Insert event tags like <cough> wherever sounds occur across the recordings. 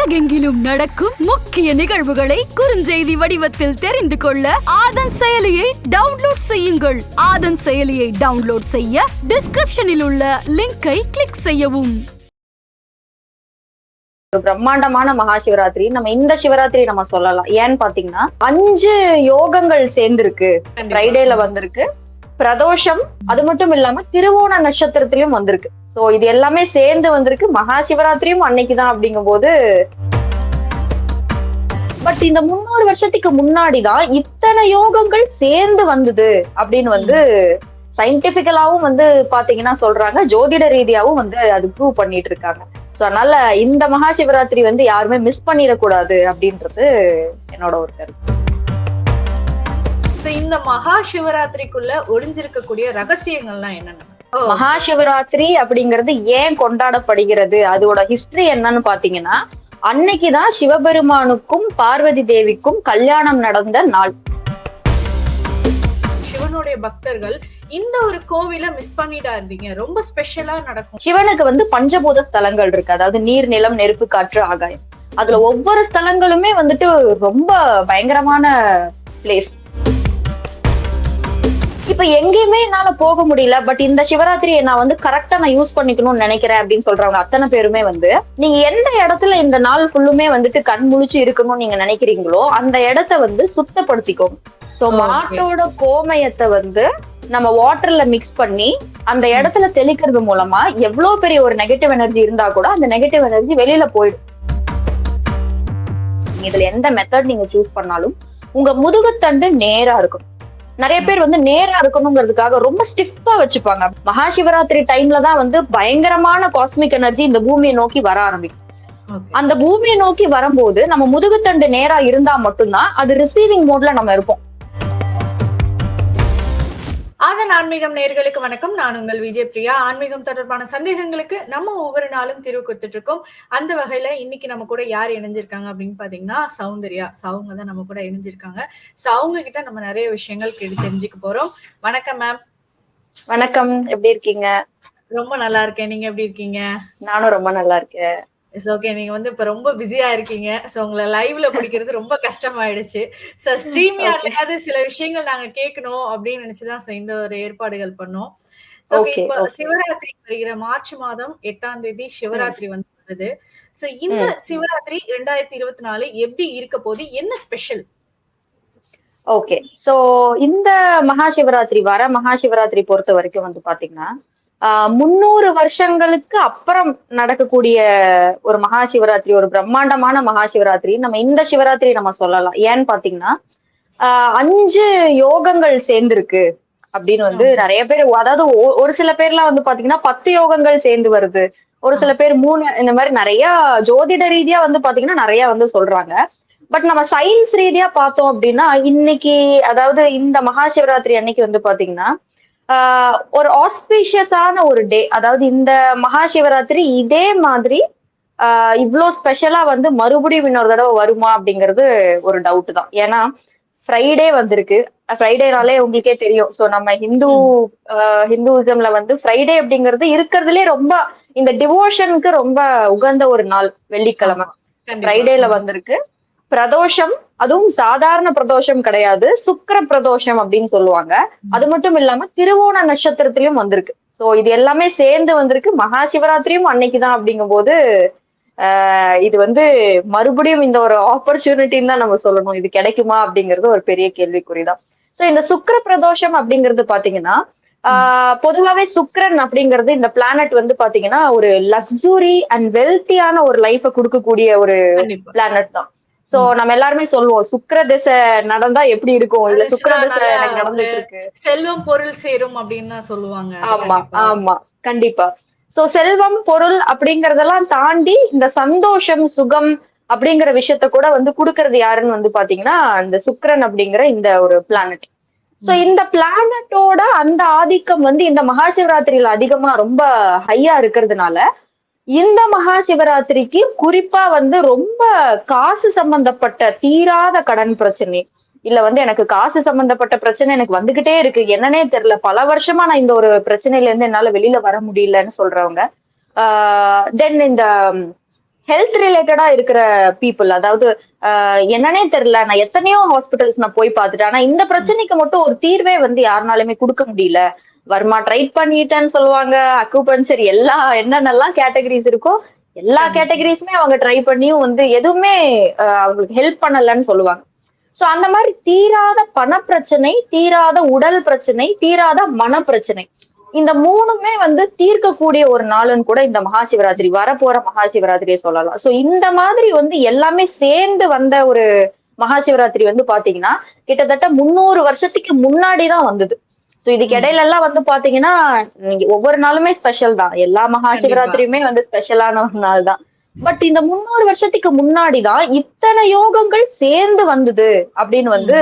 உலகெங்கிலும் நடக்கும் முக்கிய நிகழ்வுகளை குறுஞ்செய்தி வடிவத்தில் தெரிந்து கொள்ள ஆதன் செயலியை டவுன்லோட் செய்யுங்கள். ஆதன் செயலியை டவுன்லோட் செய்ய டிஸ்கிரிப்ஷனில் உள்ள லிங்கை கிளிக் செய்யவும். ஒரு பிரம்மாண்டமான மகா சிவராத்திரி நம்ம இந்த சிவராத்திரி நம்ம சொல்லலாம். ஏன்னு பாத்தீங்கன்னா அஞ்சு யோகங்கள் சேர்ந்திருக்கு. ஃப்ரைடேல வந்திருக்கு. பிரதோஷம் அது மட்டும் இல்லாம திருவோண நட்சத்திரத்திலயும் வந்திருக்கு. சோ இது எல்லாமே சேர்ந்து வந்திருக்கு. மகா சிவராத்திரியும் அன்னைக்குதான் அப்படிங்கும் போது பட் இந்த முன்னூறு வருஷத்துக்கு முன்னாடிதான் இத்தனை யோகங்கள் சேர்ந்து வந்தது அப்படின்னு வந்து சயின்டிபிக்கலாவும் வந்து பாத்தீங்கன்னா சொல்றாங்க. ஜோதிட ரீதியாவும் வந்து அது ப்ரூவ் பண்ணிட்டு இருக்காங்க சோ அதனால இந்த மகா சிவராத்திரி வந்து யாருமே மிஸ் பண்ணிடக்கூடாது அப்படின்றது என்னோட ஒரு கருத்து. சோ இந்த மகா சிவராத்திரிக்குள்ள ஒளிஞ்சிருக்கக்கூடிய ரகசியங்கள்லாம் என்னென்ன? மகா சிவராத்திரி அப்படிங்கிறது ஏன் கொண்டாடப்படுகிறது? அதோட ஹிஸ்டரி என்னன்னு பாத்தீங்கன்னா அன்னைக்குதான் சிவபெருமானுக்கும் பார்வதி தேவிக்கும் கல்யாணம் நடந்த நாள். சிவனுடைய பக்தர்கள் இந்த ஒரு கோவில மிஸ் பண்ணிடாதீங்க ரொம்ப ஸ்பெஷலா நடக்கும். சிவனுக்கு வந்து பஞ்சபூத ஸ்தலங்கள் இருக்கு. அதாவது நீர் நிலம் நெருப்பு காற்று ஆகாயம். அதுல ஒவ்வொரு ஸ்தலங்களுமே வந்துட்டு ரொம்ப பயங்கரமான பிளேஸ் இப்ப எங்கேயுமே என்னால போக முடியல. பட் இந்த சிவராத்திரியை நான் வந்து கரெக்டா நான் யூஸ் பண்ணிக்கணும்னு நினைக்கிறேன் அப்படின்னு சொல்றவங்க அத்தனை பேருமே வந்து நீங்க எந்த இடத்துல இந்த நாள் ஃபுல்லுமே வந்துட்டு கண் முழிச்சு இருக்கணும்னு நீங்க நினைக்கிறீங்களோ அந்த இடத்த வந்து சுத்தப்படுத்திக்கோங்க. சோ. மாட்டோட கோமயத்தை வந்து நம்ம வாட்டர்ல மிக்ஸ் பண்ணி அந்த இடத்துல தெளிக்கிறது மூலமா எவ்வளவு பெரிய ஒரு நெகட்டிவ் எனர்ஜி இருந்தா கூட அந்த நெகட்டிவ் எனர்ஜி வெளியில போயிடும். இதுல எந்த மெத்தட் நீங்க சூஸ் பண்ணாலும் உங்க முதுகுத்தண்டு நேரா இருக்கும் நிறைய பேர் வந்து நேரா இருக்கணுங்கிறதுக்காக ரொம்ப ஸ்டிஃபா வச்சுப்பாங்க. மகா சிவராத்திரி டைம்ல தான் வந்து பயங்கரமான காஸ்மிக் எனர்ஜி இந்த பூமியை நோக்கி வர ஆரம்பிக்கும். அந்த பூமியை நோக்கி வரும்போது நம்ம முதுகுத்தண்டு நேரா இருந்தா மட்டும்தான் அது ரிசீவிங் மோட்ல நம்ம இருப்போம். ஆதன் ஆன்மீகம் நேர்களுக்கு வணக்கம். நான் உங்கள் விஜய் பிரியா. ஆன்மீகம் தொடர்பான சந்தேகங்களுக்கு நம்ம ஒவ்வொரு நாளும் தீர்வு கொடுத்துட்டு இருக்கோம். அந்த வகையில இன்னைக்கு நம்ம கூட யார் இணைஞ்சிருக்காங்க அப்படின்னு பாத்தீங்கன்னா சௌந்தர்யா. சவுங்க தான் நம்ம கூட இணைஞ்சிருக்காங்க. சவுங்க கிட்ட நம்ம நிறைய விஷயங்கள் கேட்டு தெரிஞ்சுக்க போறோம். வணக்கம் மேம் வணக்கம். எப்படி இருக்கீங்க? ரொம்ப நல்லா இருக்கேன். நீங்க எப்படி இருக்கீங்க? நானும் ரொம்ப நல்லா இருக்கேன். இட்ஸ் ஓகே நீங்க வந்து இப்ப ரொம்ப பிஸியா இருக்கீங்க. சோ உங்களை லைவ்ல பிடிக்கிறது ரொம்ப கஷ்டமாயிடுச்சு. சோ ஸ்ட்ரீம்யார்லயாவது <laughs> சில விஷயங்கள் நாங்க கேட்கணும் அப்படின்னு நினைச்சுதான் இந்த ஒரு ஏற்பாடுகள் பண்ணோம். Okay, இப்ப. சிவராத்திரி வருகிற மார்ச் மாதம் எட்டாம் தேதி சிவராத்திரி வந்து வருது. சோ இந்த சிவராத்திரி ரெண்டாயிரத்தி இருபத்தி நாலு எப்படி இருக்க போது என்ன ஸ்பெஷல் ஓகே சோ இந்த மகா சிவராத்திரி வர மகா சிவராத்திரி பொறுத்த வரைக்கும் வந்து பாத்தீங்கன்னா ஆஹ் முந்நூறு வருஷங்களுக்கு அப்புறம் நடக்கக்கூடிய ஒரு மகா சிவராத்திரி ஒரு பிரம்மாண்டமான மகா சிவராத்திரி நம்ம இந்த சிவராத்திரி நம்ம சொல்லலாம். ஏன்னு பாத்தீங்கன்னா ஆஹ் அஞ்சு யோகங்கள் சேர்ந்திருக்கு அப்படின்னு வந்து நிறைய பேர் அதாவது ஒரு சில பேர்லாம் வந்து பாத்தீங்கன்னா பத்து யோகங்கள் சேர்ந்து வருது. ஒரு சில பேர் மூணு இந்த மாதிரி நிறைய ஜோதிட ரீதியா வந்து பாத்தீங்கன்னா நிறைய வந்து சொல்றாங்க. பட் நம்ம சயின்ஸ் ரீதியா பார்த்தோம் அப்படின்னா இன்னைக்கு அதாவது இந்த மகா சிவராத்திரி அன்னைக்கு வந்து பாத்தீங்கன்னா ஒரு ஆஸ்பீஷியஸான ஒரு டே அதாவது இந்த மகா சிவராத்திரி இதே மாதிரி ஆஹ் இவ்ளோ ஸ்பெஷலா வந்து மறுபடியும் இன்னொரு தடவை வருமா அப்படிங்கிறது ஒரு டவுட் தான். ஏன்னா ஃப்ரைடே வந்திருக்கு. ஃப்ரைடேனாலே உங்களுக்கே தெரியும். சோ நம்ம ஹிந்து ஹிந்துவிசம்ல வந்து ஃப்ரைடே அப்படிங்கிறது இருக்கிறதுலே ரொம்ப இந்த டிவோஷனுக்கு ரொம்ப உகந்த ஒரு நாள் வெள்ளிக்கிழமை. ஃப்ரைடேல வந்திருக்கு. பிரதோஷம் அதுவும் சாதாரண பிரதோஷம் கிடையாது. சுக்கிர பிரதோஷம் அப்படின்னு சொல்லுவாங்க. அது மட்டும் இல்லாம திருவோண நட்சத்திரத்திலயும் வந்திருக்கு. சோ இது எல்லாமே சேர்ந்து வந்திருக்கு. மகா சிவராத்திரியும் அன்னைக்குதான் அப்படிங்கும்போது ஆஹ் இது வந்து மறுபடியும் இந்த ஒரு ஆப்பர்ச்சுனிட்டின்னு தான் நம்ம சொல்லணும். இது கிடைக்குமா அப்படிங்கிறது ஒரு பெரிய கேள்விக்குறிதான். சோ இந்த சுக்கிர பிரதோஷம் அப்படிங்கிறது பாத்தீங்கன்னா ஆஹ் பொதுவாவே சுக்கிரன் அப்படிங்கிறது இந்த பிளானட் வந்து பாத்தீங்கன்னா ஒரு லக்ஸுரி அண்ட் வெல்த்தியான ஒரு லைஃப கொடுக்கக்கூடிய ஒரு பிளானட் தான். சோ நம்ம எல்லாருமே சொல்லுவோம் சுக்கிர திசை நடந்தா எப்படி இருக்கும்? இல்ல சுக்கிர திசை எனக்கு நடந்துட்டு இருக்கு செல்வம் பொருள் சேரும் அப்படின்னு தான் சொல்லுவாங்க. ஆமா. ஆமா கண்டிப்பா. சோ செல்வம் பொருள் அப்படிங்கறதெல்லாம் தாண்டி இந்த சந்தோஷம் சுகம் அப்படிங்கிற விஷயத்த கூட வந்து குடுக்கறது யாருன்னு வந்து பாத்தீங்கன்னா இந்த சுக்கிரன் அப்படிங்கிற இந்த ஒரு பிளானட் சோ இந்த பிளானட்டோட அந்த ஆதிக்கம் வந்து இந்த மகா சிவராத்திரியில அதிகமா ரொம்ப ஹையா இருக்கிறதுனால இந்த மகா சிவராத்திரிக்கு குறிப்பா வந்து ரொம்ப காசு சம்பந்தப்பட்ட தீராத கடன் பிரச்சனை. இல்ல வந்து எனக்கு காசு சம்பந்தப்பட்ட பிரச்சனை எனக்கு வந்துகிட்டே இருக்கு. என்னன்னே தெரியல. பல வருஷமா நான் இந்த ஒரு பிரச்சனையில இருந்து என்னால வெளியில வர முடியலன்னு சொல்றவங்க. தென் இந்த ஹெல்த் ரிலேட்டடா இருக்கிற பீப்புள் அதாவது ஆஹ் என்னன்னே தெரியல. நான் எத்தனையோ ஹாஸ்பிட்டல்ஸ் நான் போய் பார்த்துட்டேன். ஆனா இந்த பிரச்சனைக்கு மட்டும் ஒரு தீர்வே வந்து யாருனாலுமே கொடுக்க முடியல. வர்மா ட்ரை பண்ணிட்டேன்னு சொல்லுவாங்க. அக்குபஞ்சர் எல்லா என்னென்னலாம் கேட்டகரிஸ் இருக்கோ எல்லா கேட்டகரிஸுமே அவங்க ட்ரை பண்ணியும் வந்து எதுவுமே அவங்களுக்கு ஹெல்ப் பண்ணலன்னு சொல்லுவாங்க. சோ அந்த மாதிரி தீராத பணப்பிரச்சனை தீராத உடல் பிரச்சனை தீராத மன பிரச்சனை இந்த மூணுமே வந்து தீர்க்கக்கூடிய ஒரு நாளுன்னு கூட இந்த மகா சிவராத்திரி வரப்போற மகா சிவராத்திரியை சொல்லலாம். சோ இந்த மாதிரி வந்து எல்லாமே சேர்ந்து வந்த ஒரு மகா சிவராத்திரி வந்து பாத்தீங்கன்னா கிட்டத்தட்ட முந்நூறு வருஷத்துக்கு முன்னாடி தான் வந்தது. சோ இதுக்கு இடையில எல்லாம் வந்து பாத்தீங்கன்னா நீங்க ஒவ்வொரு நாளுமே ஸ்பெஷல் தான். எல்லா மகா சிவராத்திரியுமே வந்து ஸ்பெஷலான ஒரு நாள் தான். பட் இந்த முன்னூறு வருஷத்துக்கு முன்னாடிதான் இத்தனை யோகங்கள் சேர்ந்து வந்தது அப்படின்னு வந்து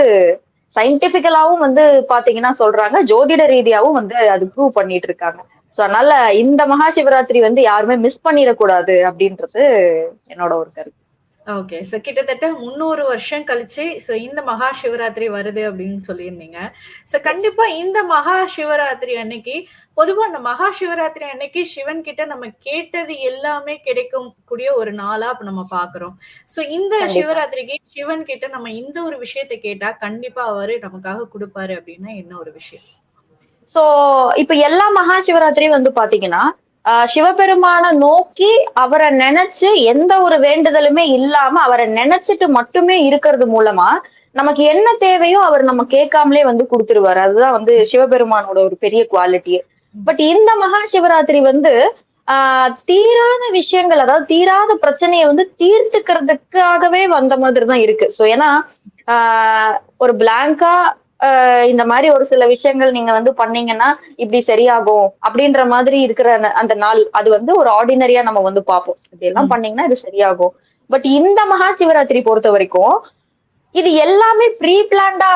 சயின்டிபிக்கலாவும் வந்து பாத்தீங்கன்னா சொல்றாங்க. ஜோதிட ரீதியாவும் வந்து அது ப்ரூவ் பண்ணிட்டு இருக்காங்க. சோ அதனால இந்த மகா சிவராத்திரி வந்து யாருமே மிஸ் பண்ணிடக்கூடாது அப்படின்றது என்னோட ஒரு கருத்து. ஓகே சோ கிட்டத்தட்ட முந்நூறு வருஷம் கழிச்சு சோ இந்த மகா சிவராத்திரி வருது அப்படின்னு சொல்லியிருந்தீங்க. சோ கண்டிப்பா இந்த மகா சிவராத்திரி அன்னைக்கு பொதுவா அந்த மகா சிவராத்திரி அன்னைக்கு சிவன் கிட்ட நம்ம கேட்டது எல்லாமே கிடைக்கும் கூடிய ஒரு நாளா நம்ம பாக்குறோம். சோ இந்த. சிவராத்திரிக்கு சிவன் கிட்ட நம்ம இந்த ஒரு விஷயத்த கேட்டா கண்டிப்பா அவரு நமக்காக கொடுப்பாரு அப்படின்னா என்ன ஒரு விஷயம்? சோ இப்ப எல்லா மகா சிவராத்திரியும் வந்து பாத்தீங்கன்னா சிவபெருமான நோக்கி அவரை நினைச்சு எந்த ஒரு வேண்டுதலுமே இல்லாம அவரை நினைச்சிட்டு மட்டுமே இருக்கிறது மூலமா நமக்கு என்ன தேவையோ அவர் நம்ம கேட்காமலே வந்து கொடுத்துருவாரு. அதுதான் வந்து சிவபெருமானோட ஒரு பெரிய குவாலிட்டியே பட் இந்த மகா சிவராத்திரி வந்து ஆஹ் தீராத விஷயங்கள் அதாவது தீராத பிரச்சனையை வந்து தீர்த்துக்கிறதுக்காகவே வந்த மாதிரி தான் இருக்கு. சோ ஏன்னா ஆஹ் ஒரு பிளாங்கா இந்த மாதிரி ஒரு சில விஷயங்கள் நீங்க வந்து பண்ணீங்கன்னா இப்படி சரியாகும் அப்படின்ற மாதிரி இருக்கிற அந்த- நாள் அது வந்து ஒரு ஆர்டினரியா நம்ம வந்து பார்ப்போம். இதெல்லாம் ம். பண்ணீங்கன்னா இது சரியாகும். பட் இந்த மகா சிவராத்திரி பொறுத்த வரைக்கும் இது எல்லாமே ப்ரீ பிளான்டா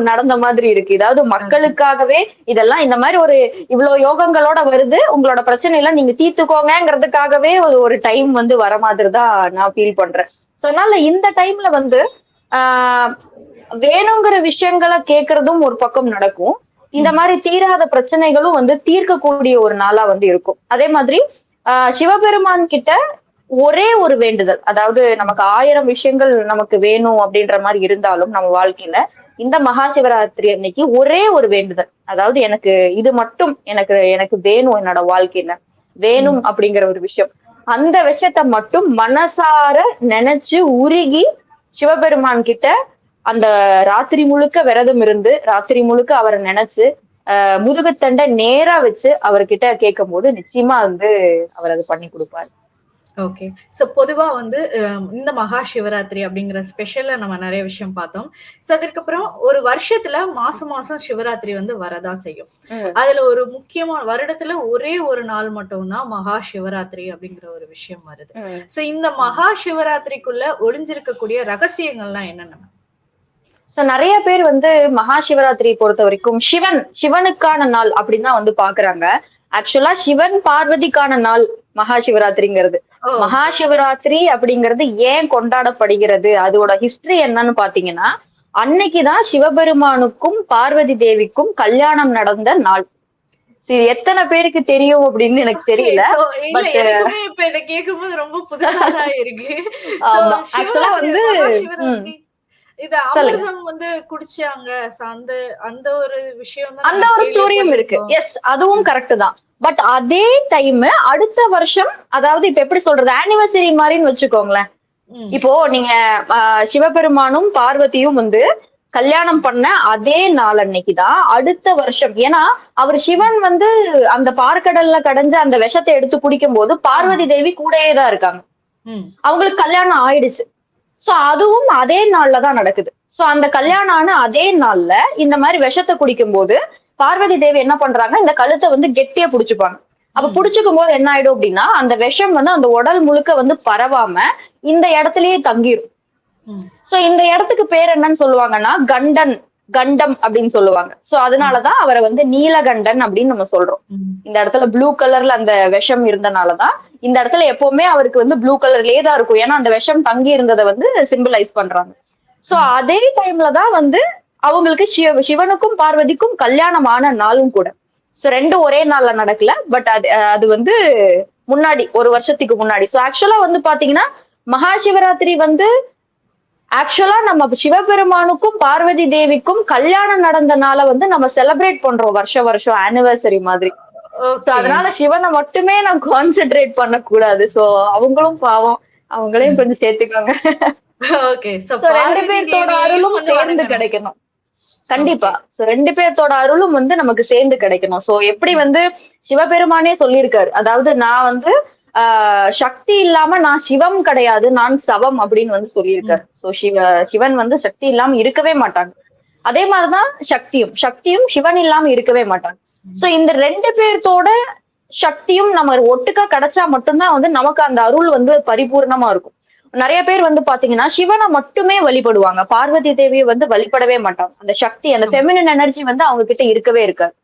நடந்த மாதிரி இருக்கு. அதாவது மக்களுக்காகவே இதெல்லாம் இந்த மாதிரி ஒரு இவ்வளவு யோகங்களோட வருது உங்களோட பிரச்சனை எல்லாம் நீங்க தீர்த்துக்கோங்கிறதுக்காகவே ஒரு- ஒரு டைம் வந்து வர மாதிரி தான் நான் ஃபீல் பண்றேன். சோ அதனால இந்த டைம்ல வந்து ஆஹ் வேணுங்கிற விஷயங்களை கேட்கறதும் ஒரு பக்கம் நடக்கும். இந்த மாதிரி தீராத பிரச்சனைகளும் வந்து தீர்க்கக்கூடிய ஒரு நாளா வந்து இருக்கும். அதே மாதிரி ஆஹ் சிவபெருமான் கிட்ட ஒரே ஒரு வேண்டுதல். அதாவது நமக்கு ஆயிரம் விஷயங்கள் நமக்கு வேணும் அப்படின்ற மாதிரி இருந்தாலும் நம்ம வாழ்க்கையில இந்த மகா சிவராத்திரி அன்னைக்கு ஒரே ஒரு வேண்டுதல். அதாவது எனக்கு இது மட்டும் எனக்கு எனக்கு வேணும் என்னோட வாழ்க்கையில. வேணும் அப்படிங்கிற ஒரு விஷயம். அந்த விஷயத்த மட்டும் மனசார நினைச்சு உருகி சிவபெருமான் கிட்ட அந்த ராத்திரி முழுக்க விரதம் இருந்து ராத்திரி முழுக்க அவரை நினைச்சு ஆஹ் முதுகுத்தண்டை நேரா வச்சு அவர்கிட்ட கேட்கும் போது நிச்சயமா வந்து அவர் அது பண்ணி கொடுப்பாரு. ஓகே சோ பொதுவா வந்து இந்த மகா சிவராத்திரி அப்படிங்கிற ஸ்பெஷல்ல நம்ம நிறைய விஷயம் பார்த்தோம். சோ அதுக்கப்புறம் ஒரு வருஷத்துல மாசம் மாசம் சிவராத்திரி வந்து வரதா செய்யும். அதுல ஒரு முக்கியமான வருடத்துல ஒரே ஒரு நாள் மட்டும்தான் மகா சிவராத்திரி அப்படிங்கிற ஒரு விஷயம் வருது. சோ இந்த மகா சிவராத்திரிக்குள்ள ஒளிஞ்சிருக்கக்கூடிய ரகசியங்கள்லாம் என்னென்ன சோ நிறைய பேர் வந்து மகா சிவராத்திரி பொறுத்த வரைக்கும் சிவன் சிவனுக்கான நாள் அப்படின்னு தான் வந்து பாக்குறாங்க ஆக்சுவலா சிவன் பார்வதிக்கான நாள் மகா சிவராத்திரிங்கிறது மகா சிவராத்திரி அப்படிங்கிறது ஏன் கொண்டாடப்படுகிறது? அதோட ஹிஸ்டரி என்னன்னு பாத்தீங்கன்னா அன்னைக்குதான் சிவபெருமானுக்கும் பார்வதி தேவிக்கும் கல்யாணம் நடந்த நாள். இது எத்தனை பேருக்கு தெரியும் அப்படின்னு எனக்கு தெரியல. இப்ப இத கேட்கும்போது ரொம்ப புதுசாதான் இருக்கு. சிவராத்திரி, வந்து, இது. அமிர்தம் வந்து குடிச்சாங்க. அந்த அந்த ஒரு விஷயம் அந்த ஒரு ஸ்டோரியும் இருக்கு. எஸ் அதுவும் கரெக்ட் தான். பட் அதே டைம் அடுத்த வருஷம் அதாவது இப்ப எப்படி சொல்றது ஆனிவர்சரி மாதிரின்னு வச்சுக்கோங்களேன். இப்போ நீங்க சிவபெருமானும் பார்வதியும் வந்து கல்யாணம் பண்ண அதே நாள் அன்னைக்குதான் அடுத்த வருஷம். ஏன்னா அவர் சிவன் வந்து அந்த பார்க்கடல்ல கடைஞ்ச அந்த விஷத்தை எடுத்து குடிக்கும் போது பார்வதி தேவி கூடயே தான் இருக்காங்க. அவங்களுக்கு கல்யாணம் ஆயிடுச்சு. சோ அதுவும் அதே நாள்ல தான் நடக்குது. சோ அந்த கல்யாணம் ஆன அதே நாள்ல இந்த மாதிரி விஷத்தை குடிக்கும் போது பார்வதி தேவி என்ன பண்றாங்க? இந்த கழுத்தை வந்து கெட்டியா புடிச்சுப்பாங்க. அப்ப. புடிச்சுக்கும் போது என்ன ஆயிடும் அப்படின்னா அந்த விஷம் வந்து அந்த உடல் முழுக்க வந்து பரவாம இந்த இடத்துலயே தங்கிரும். சோ இந்த இடத்துக்கு பேர் என்னன்னு சொல்லுவாங்கன்னா கண்டன். கண்டம் அப்படின்னு சொல்லுவாங்க. சோ அதனாலதான் அவரை வந்து நீலகண்டன் அப்படின்னு நம்ம சொல்றோம். இந்த இடத்துல ப்ளூ கலர்ல அந்த விஷம் இருந்தனாலதான் இந்த இடத்துல எப்பவுமே அவருக்கு வந்து ப்ளூ கலர்லயே தான் இருக்கும். ஏன்னா அந்த விஷம் தங்கி இருந்ததை வந்து சிம்பிளைஸ் பண்றாங்க. சோ அதே டைம்ல தான் வந்து அவங்களுக்கு சிவ சிவனுக்கும் பார்வதிக்கும் கல்யாணமான நாளும் கூட. சோ ரெண்டும் ஒரே நாள்ல நடக்கல. பட் அது அது வந்து முன்னாடி ஒரு வருஷத்துக்கு முன்னாடி. சோ ஆக்சுவலா வந்து பாத்தீங்கன்னா மகா சிவராத்திரி வந்து ஆக்சுவலா நம்ம சிவபெருமானுக்கும் பார்வதி தேவிக்கும் கல்யாணம் நடந்தனால வந்து நம்ம செலிப்ரேட் பண்றோம் வருஷம் வருஷம் ஆனிவர்சரி மாதிரி. அதனால சிவனை மட்டுமே நான் கான்சென்ட்ரேட் பண்ண கூடாது சோ அவங்களும் பாவம். அவங்களையும் கொஞ்சம் சேர்த்துக்கோங்க. ஓகே ரெண்டு பேர்த்தோட அருளும் சேர்ந்து கிடைக்கணும். கண்டிப்பா. சோ ரெண்டு பேர்த்தோட அருளும் வந்து நமக்கு சேர்ந்து கிடைக்கணும். சோ எப்படி வந்து சிவபெருமானே சொல்லியிருக்காரு. அதாவது நான் வந்து ஆஹ் சக்தி இல்லாம நான் சிவம் கிடையாது நான் சவம் அப்படின்னு வந்து சொல்லியிருக்காரு. சோ சிவ சிவன் வந்து சக்தி இல்லாம இருக்கவே மாட்டாங்க. அதே மாதிரிதான் சக்தியும். சக்தியும் சிவன் இல்லாம இருக்கவே மாட்டாங்க. சோ இந்த ரெண்டு பேர்த்தோட சக்தியும் நம்ம ஒட்டுக்கா கிடைச்சா மட்டும்தான் வந்து நமக்கு அந்த அருள் வந்து பரிபூர்ணமா இருக்கும். நிறைய பேர் வந்து பாத்தீங்கன்னா சிவனை மட்டுமே வழிபடுவாங்க. பார்வதி தேவியை வந்து வழிபடவே மாட்டாங்க. அந்த சக்தி அந்த ஃபெமினின் எனர்ஜி வந்து அவங்க கிட்ட இருக்கவே இருக்காது.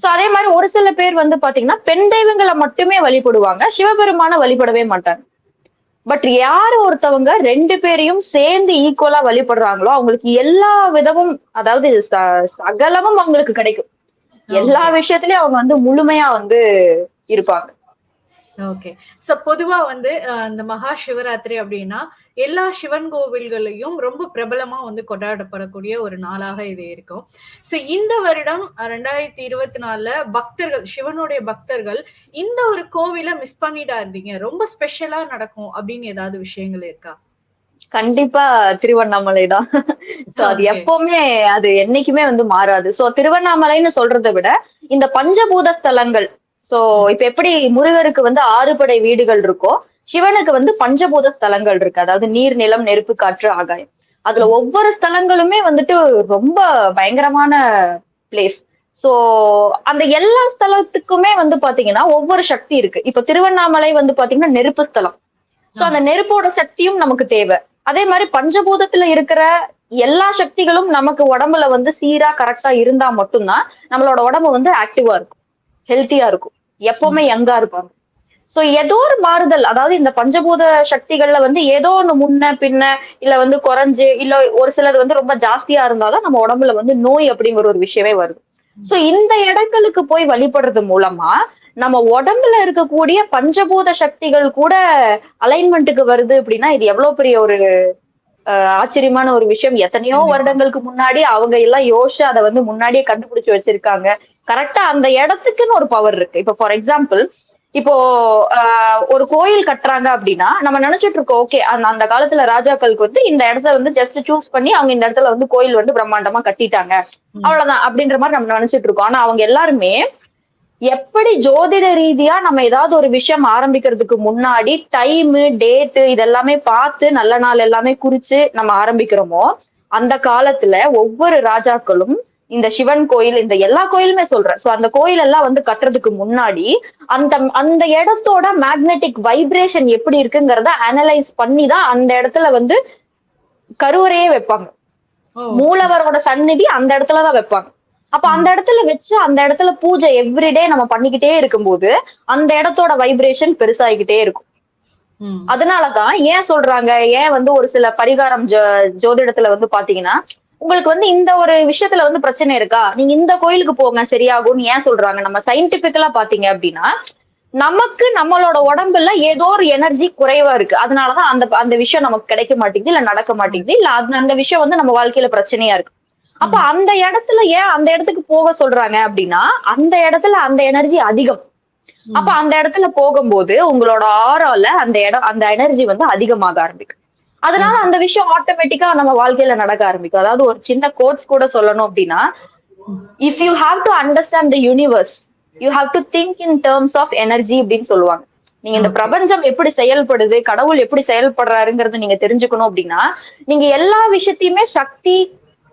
சோ அதே மாதிரி ஒரு சில பேர் வந்து பாத்தீங்கன்னா பெண் தெய்வங்களை மட்டுமே வழிபடுவாங்க. சிவபெருமான வழிபடவே மாட்டாங்க. பட் யாரு ஒருத்தவங்க ரெண்டு பேரையும் சேர்ந்து ஈக்குவலா வழிபடுறாங்களோ அவங்களுக்கு எல்லா விதமும் அதாவது சகலமும் அவங்களுக்கு கிடைக்கும். எல்லா விஷயத்திலயும் அவங்க வந்து முழுமையா வந்து இருப்பாங்க. ஓகே சோ பொதுவா வந்து இந்த மகா சிவராத்திரி அப்படின்னா எல்லா சிவன் கோவில்களையும் ரொம்ப பிரபலமா வந்து கொண்டாடப்படக்கூடிய ஒரு நாளாக இது இருக்கும். சோ இந்த வருடம் ரெண்டாயிரத்தி இருபத்தி நாலுல பக்தர்கள் சிவனுடைய பக்தர்கள் இந்த ஒரு கோவிலை மிஸ் பண்ணிடாதீங்க ரொம்ப ஸ்பெஷலா நடக்கும் அப்படின்னு ஏதாவது விஷயங்கள் இருக்கா? கண்டிப்பா திருவண்ணாமலை தான். சோ அது. எப்பவுமே அது என்னைக்குமே வந்து மாறாது. சோ திருவண்ணாமலைன்னு சொல்றதை விட இந்த பஞ்சபூத ஸ்தலங்கள் சோ இப்ப எப்படி முருகருக்கு வந்து ஆறுபடை வீடுகள் இருக்கோ சிவனுக்கு வந்து பஞ்சபூத ஸ்தலங்கள் இருக்கு. அதாவது நீர் நிலம் நெருப்பு காற்று ஆகாயம். அதுல ஒவ்வொரு ஸ்தலங்களுமே வந்துட்டு ரொம்ப பயங்கரமான பிளேஸ் சோ அந்த எல்லா ஸ்தலத்துக்குமே வந்து பாத்தீங்கன்னா ஒவ்வொரு சக்தி இருக்கு. இப்ப திருவண்ணாமலை வந்து பாத்தீங்கன்னா நெருப்பு ஸ்தலம். சோ அந்த நெருப்போட சக்தியும் நமக்கு தேவை. அதே மாதிரி பஞ்சபூதத்துல இருக்கிற எல்லா சக்திகளும் நமக்கு உடம்புல வந்து சீரா கரெக்டா இருந்தா மட்டும்தான் நம்மளோட உடம்பு வந்து ஆக்டிவா இருக்கும். ஹெல்த்தியா இருக்கும். எப்பவுமே யங்கா இருப்பாங்க. சோ ஏதோ ஒரு மாறுதல் அதாவது இந்த பஞ்சபூத சக்திகள்ல வந்து ஏதோ ஒண்ணு முன்ன பின்ன இல்ல வந்து குறைஞ்சு இல்ல ஒரு சிலது வந்து ரொம்ப ஜாஸ்தியா இருந்தாலும் நம்ம உடம்புல வந்து நோய் அப்படிங்கிற ஒரு விஷயமே வருது. சோ இந்த இடங்களுக்கு போய் வழிபடுறது மூலமா நம்ம உடம்புல இருக்கக்கூடிய பஞ்சபூத சக்திகள் கூட அலைன்மெண்ட்டுக்கு வருது அப்படின்னா இது எவ்வளவு பெரிய ஒரு ஆச்சரியமான ஒரு விஷயம். எத்தனையோ. வருடங்களுக்கு முன்னாடி அவங்க எல்லாம் யோசிச்சு அதை வந்து முன்னாடியே கண்டுபிடிச்சு வச்சிருக்காங்க. கரெக்டா அந்த இடத்துக்குன்னு ஒரு பவர் இருக்கு. இப்போ ஃபார் எக்ஸாம்பிள் இப்போ ஆஹ், ஒரு கோயில் கட்டுறாங்க அப்படின்னா நம்ம நினைச்சிட்டு இருக்கோம் ஓகே அந்த அந்த காலத்துல ராஜாக்களுக்கு வந்து இந்த இடத்த வந்து ஜஸ்ட் சூஸ் பண்ணி அவங்க இந்த இடத்துல வந்து கோயில் வந்து பிரம்மாண்டமா கட்டிட்டாங்க. அவ்வளவுதான் அப்படின்ற மாதிரி நம்ம நினைச்சிட்டு இருக்கோம். ஆனா அவங்க எல்லாருமே எப்படி ஜோதிட ரீதியா நம்ம ஏதாவது ஒரு விஷயம் ஆரம்பிக்கிறதுக்கு முன்னாடி டைம் டேட் இதெல்லாமே பார்த்து நல்ல நாள் எல்லாமே குறிச்சு நம்ம ஆரம்பிக்கிறோமோ அந்த காலத்துல ஒவ்வொரு ராஜாக்களும் இந்த சிவன் கோயில் இந்த எல்லா கோயிலுமே சொல்றேன். சோ அந்த கோயில் எல்லாம் வந்து கட்டுறதுக்கு முன்னாடி அந்த அந்த இடத்தோட மேக்னெட்டிக் வைப்ரேஷன் எப்படி இருக்குங்கிறத அனலைஸ் பண்ணி தான் அந்த இடத்துல வந்து கருவறையே வைப்பாங்க. மூலவரோட சந்நிதி அந்த இடத்துலதான் வைப்பாங்க. அப்ப அந்த இடத்துல வச்சு அந்த இடத்துல பூஜை எவ்ரிடே நம்ம பண்ணிக்கிட்டே இருக்கும்போது அந்த இடத்தோட வைப்ரேஷன் பெருசாகிக்கிட்டே இருக்கும். அதனாலதான் ஏன் சொல்றாங்க? ஏன் வந்து ஒரு சில பரிகாரம் ஜோ- ஜோதிடத்துல வந்து பாத்தீங்கன்னா உங்களுக்கு வந்து இந்த ஒரு விஷயத்துல வந்து பிரச்சனை இருக்கா? நீங்க இந்த கோயிலுக்கு போங்க சரியாகும்னு ஏன் சொல்றாங்க? நம்ம சயின்டிபிக்கலா பாத்தீங்க அப்படின்னா நமக்கு நம்மளோட உடம்புல ஏதோ ஒரு எனர்ஜி குறைவா இருக்கு. அதனாலதான் அந்த அந்த விஷயம் நமக்கு கிடைக்க மாட்டேங்குது இல்ல நடக்க மாட்டேங்குது இல்ல அந்த அந்த விஷயம் வந்து நம்ம வாழ்க்கையில பிரச்சனையா இருக்கு. அப்ப அந்த இடத்துல ஏன் அந்த இடத்துக்கு போக சொல்றாங்க அப்படின்னா அந்த இடத்துல அந்த எனர்ஜி அதிகம். அப்ப அந்த இடத்துல போகும்போது உங்களோட ஆறால அந்த இடம் அந்த எனர்ஜி வந்து அதிகமாக ஆரம்பிக்கும். அதனால அந்த விஷயம் ஆட்டோமேட்டிக்கா நம்ம வாழ்க்கையில நடக்க ஆரம்பிக்கும். அதாவது ஒரு சின்ன கோட்ஸ் கூட சொல்லணும் அப்படின்னா if you have to understand the universe you have to think in terms of energy அப்படின்னு சொல்லுவாங்க. நீங்க இந்த. பிரபஞ்சம் எப்படி செயல்படுது கடவுள் எப்படி செயல்படுறாருங்கிறத நீங்க தெரிஞ்சுக்கணும் அப்படின்னா நீங்க எல்லா விஷயத்தையுமே சக்தி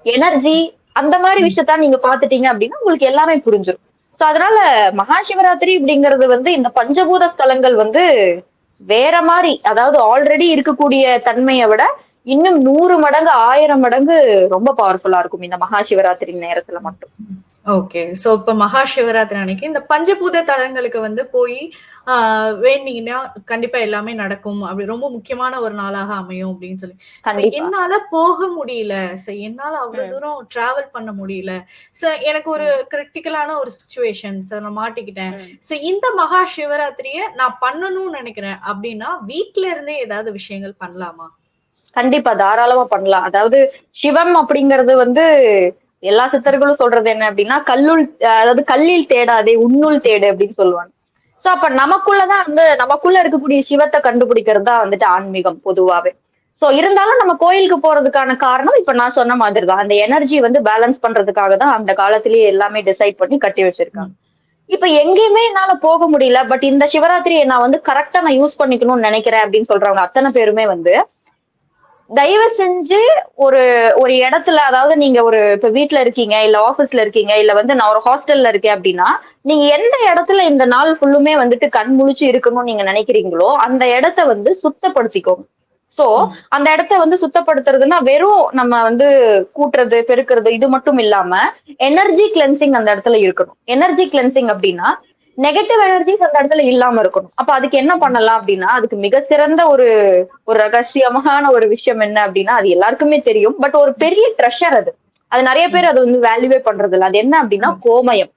எனர்ஜி அந்த மாதிரி விஷயத்த நீங்க பாத்துட்டீங்க அப்படின்னா உங்களுக்கு எல்லாமே புரிஞ்சிடும் சோ அதனால மகா சிவராத்திரி அப்படிங்கிறது வந்து இந்த பஞ்சபூத ஸ்தலங்கள் வந்து வேற மாதிரி அதாவது ஆல்ரெடி இருக்கக்கூடிய தன்மையை விட இன்னும் நூறு மடங்கு ஆயிரம் மடங்கு ரொம்ப பவர்ஃபுல்லா இருக்கும் இந்த மகா சிவராத்திரி நேரத்துல மட்டும். ஓகே சோ இப்ப மகா சிவராத்திரி அன்னைக்கு இந்த பஞ்சபூத தலங்களுக்கு வந்து போய் ஆஹ் வேண்டிங்கன்னா கண்டிப்பா எல்லாமே நடக்கும். அப்படி ரொம்ப முக்கியமான ஒரு நாளாக அமையும் அப்படின்னு சொல்லி. என்னால போக முடியல. So, என்னால அவ்வளவு. தூரம் டிராவல் பண்ண முடியல. சோ எனக்கு ஒரு கிரிட்டிக்கலான ஒரு சுச்சுவேஷன் சார் நான் மாட்டிக்கிட்டேன். சோ இந்த மகா சிவராத்திரிய நான் பண்ணணும்னு நினைக்கிறேன். அப்படின்னா வீட்ல இருந்தே ஏதாவது விஷயங்கள் பண்ணலாமா? கண்டிப்பா தாராளமா பண்ணலாம். அதாவது சிவம் அப்படிங்கிறது வந்து எல்லா சித்தர்களும் சொல்றது என்ன அப்படின்னா கல்லுள் அதாவது கல்லில் தேடாதே உன்னுள் தேடு அப்படின்னு சொல்லுவாங்க. சோ அப்ப நமக்குள்ளதான் வந்து நமக்குள்ள இருக்கக்கூடிய சிவத்தை கண்டுபிடிக்கிறது தான் வந்துட்டு ஆன்மீகம் பொதுவாவே. சோ இருந்தாலும் நம்ம கோயிலுக்கு போறதுக்கான காரணம் இப்ப நான் சொன்ன மாதிரி தான் அந்த எனர்ஜி வந்து பேலன்ஸ் பண்றதுக்காக தான் அந்த காலத்திலேயே எல்லாமே டிசைட் பண்ணி கட்டி வச்சிருக்காங்க. இப்ப எங்கேயுமே என்னால போக முடியல பட் இந்த சிவராத்திரியை நான் வந்து கரெக்டா நான் யூஸ் பண்ணிக்கணும்னு நினைக்கிறேன் அப்படின்னு சொல்றவங்க அத்தனை பேருமே வந்து தயவு செஞ்சு ஒரு ஒரு இடத்துல அதாவது நீங்க ஒரு இப்ப வீட்டுல இருக்கீங்க இல்ல ஆபீஸ்ல இருக்கீங்க இல்ல வந்து நான் ஒரு ஹாஸ்டல்ல இருக்கேன் அப்படின்னா நீங்க எந்த இடத்துல இந்த நாள் ஃபுல்லுமே வந்துட்டு கண் முழிச்சு இருக்கணும்னு நீங்க நினைக்கிறீங்களோ அந்த இடத்த வந்து சுத்தப்படுத்திக்கோங்க. சோ அந்த இடத்த வந்து சுத்தப்படுத்துறதுன்னா வெறும் நம்ம வந்து கூட்டுறது பெருக்கிறது இது மட்டும் இல்லாம எனர்ஜி கிளென்சிங் அந்த இடத்துல இருக்கணும். எனர்ஜி கிளென்சிங் அப்படின்னா நெகட்டிவ் எனர்ஜிஸ் அந்த இடத்துல இல்லாம இருக்கணும். அப்ப அதுக்கு என்ன பண்ணலாம் அப்படின்னா அதுக்கு மிக சிறந்த ஒரு ஒரு ரகசியமான ஒரு விஷயம் என்ன அப்படின்னா அது எல்லாருக்குமே தெரியும். பட் ஒரு பெரிய ட்ரெஷர் அது. அது நிறைய பேர் அது வந்து வேல்யூவே பண்றது இல்ல. அது என்ன அப்படின்னா கோமயம்.